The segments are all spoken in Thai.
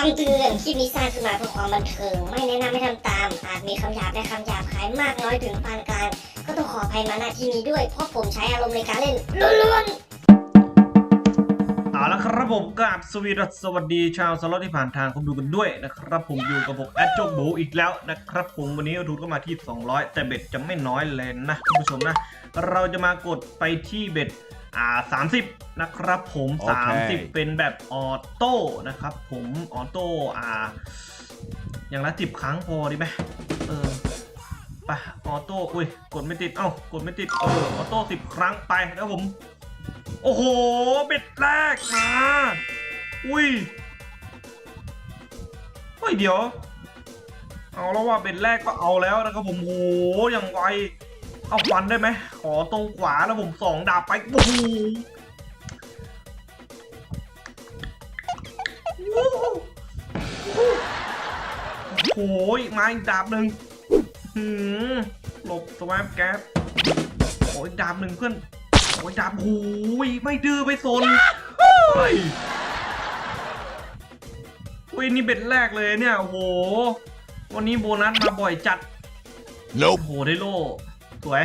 คำเตือน คลิปนี้สร้างขึ้นมาเพื่อความบันเทิง ไม่แนะนำให้ทำตาม อาจมีคำหยาบและคำหยาบคายมากน้อยถึงปานกลาง ก็ต้องขออภัยมาณที่นี้ด้วย เพราะผมใช้อารมณ์ในการเล่นล้วนๆ ครับผมกราบสวีดัสสวัสดีชาวสล็อตที่ผ่านทางคุณดูกันด้วยนะครับผมอยู่กับผมแอดโจกบูอีกแล้วนะครับผมวันนี้ทุนก็มาที่ 200 แต่เบ็ดจะไม่น้อยเลยนะคุณผู้ชมนะ เราจะมากดไปที่เบ็ดอ่า30นะครับผมโอเค30 เป็นแบบออโต้นะครับผมออโต้อ่า อย่างละสิบครั้งพอดีไหมเออไปออโต้อุ้ยกดไม่ติดเอ้ากดไม่ติดเออออโต้สิบครั้งไปแล้วผม โอ้โหเบ็ดแรกมา อุ้ยเฮ้ยเดี๋ยว เอาแล้วว่าเบ็ดแรกก็เอาแล้วนะครับผมโหอย่างไวเอาฟันได้ไหมขอตรงขวาแล้วผมสองดาบไปโอ้โหโอ้โหมาอีกดาบหนึ่งหืมหลบสวาปแก๊ปโอ้ยดาบหนึ่งเพื่อน โอ้ยดาบหูยไม่ดื้อไม่สนเฮ้ยเฮ้ยนี่เบ็ดแรกเลยเนี่ย โอ้โห วันนี้โบนัสมาบ่อยจัดโอ้ Nope. โหได้โล่สวย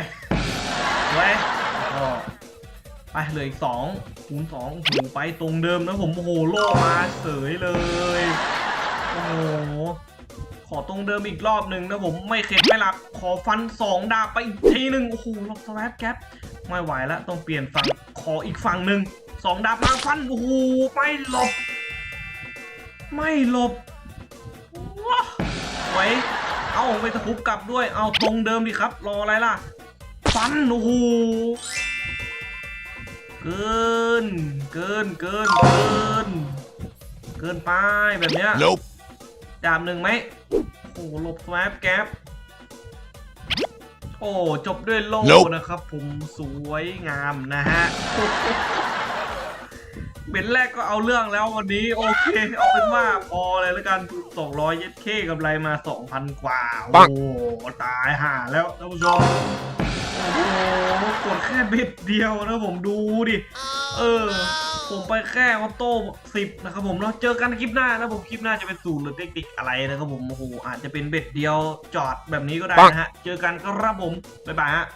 สวยก็ไปเลยอีกสองคูณสองโอ้โหไปตรงเดิมนะผมโอ้โหโล่มาเสยเลย โอ้โห ขอตรงเดิมอีกรอบหนึ่งนะผมไม่เข็ดไม่หลับ ขอฟันสองดาบไปอีกทีหนึ่งโอ้โหล็อกสแวปแก๊ป ไม่ไหวแล้วต้องเปลี่ยนฝั่งขออีกฝั่งหนึ่งสองดาบมาฟันโอ้โหไม่หลบ ไม่หลบว้าไว้เอาไปตะคุบกลับด้วยเอาตรงเดิมดิครับ รออะไรล่ะ ฟันโอ้โหเกิน เกินเกินเกิน เกินไปแบบเนี้ย Nope. ดาบหนึ่งไหมโอ้โหหลบสวปแก๊ปโอ้จบด้วยโล่ Nope นะครับ ผมสวยงามนะฮะเบ็ดแรกก็เอาเรื่องแล้ววันนี้ โอเค เอาเป็นว่าพอเลยแล้วกัน 200เย็ดเคกับไรมา 2,000 กว่า ปัโอ้งโหตายห่าแล้วท่านผู้ชม โอ้โหกดแค่เบ็ดเดียวนะผมดูดิ เออ ผมไปแค่ออโต้สิบนะครับผมเนาะเจอกันคลิปหน้านะผมคลิปหน้าจะเป็นสูตรหรือเทคนิคอะไรนะครับผมโอ้โหอาจจะเป็นเบ็ดเดียวจอดแบบนี้ก็ได้นะฮะ เจอกันครับผม บ๊ายบายฮะ